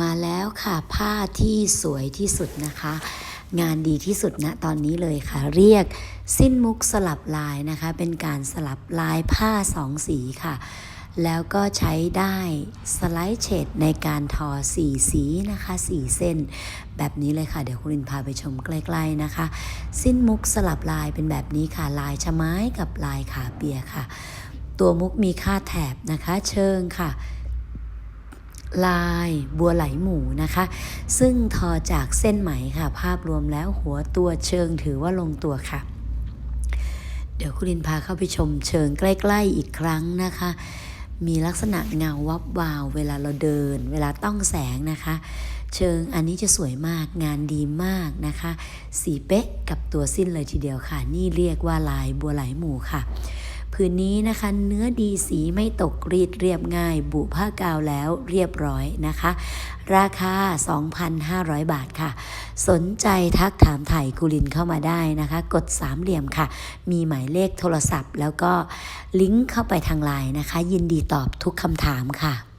มาแล้วค่ะผ้าที่สวยที่สุดนะคะ งานดีที่สุดณตอนนี้เลยค่ะ เรียกสิ้นมุกสลับลายนะคะ เป็นการสลับลายผ้าสองสีค่ะ แล้วก็ใช้ได้สไลด์เฉดในการทอสีสีนะคะสีเส้น แบบนี้เลยค่ะ เดี๋ยวคุณลินพาไปชมใกล้ๆนะคะ สิ้นมุกสลับลายเป็นแบบนี้ค่ะ ลายชะไม้กับลายขาเปียค่ะ ตัวมุกมีค่าแถบนะคะ เชิงค่ะ ลายบัวไหลหมูนะคะ ซึ่งทอจากเส้นไหมค่ะ ภาพรวมแล้วหัวตัวเชิงถือว่าลงตัวค่ะ เดี๋ยวคุณลินพาเข้าไปชมเชิงใกล้ ๆอีกครั้งนะคะ มีลักษณะเงาวับวาว เวลาเราเดิน เวลาต้องแสงนะคะ เชิงอันนี้จะสวยมากงานดีมากนะคะ สีเป๊ะกับตัวสิ้นเลยทีเดียวค่ะ นี่เรียกว่าลายบัวไหลหมูค่ะ ผืนนี้นะคะเนื้อดีสีไม่ตกรีดเรียบง่าย บุผ้ากาวแล้วเรียบร้อยนะคะ ราคา 2,500 บาทค่ะ สนใจทักถามถ่ายกุลินเข้ามาได้นะคะ กดสามเหลี่ยมค่ะ มีหมายเลขโทรศัพท์ แล้วก็ลิงก์เข้าไปทางไลน์นะคะ ยินดีตอบทุกคำถามค่ะ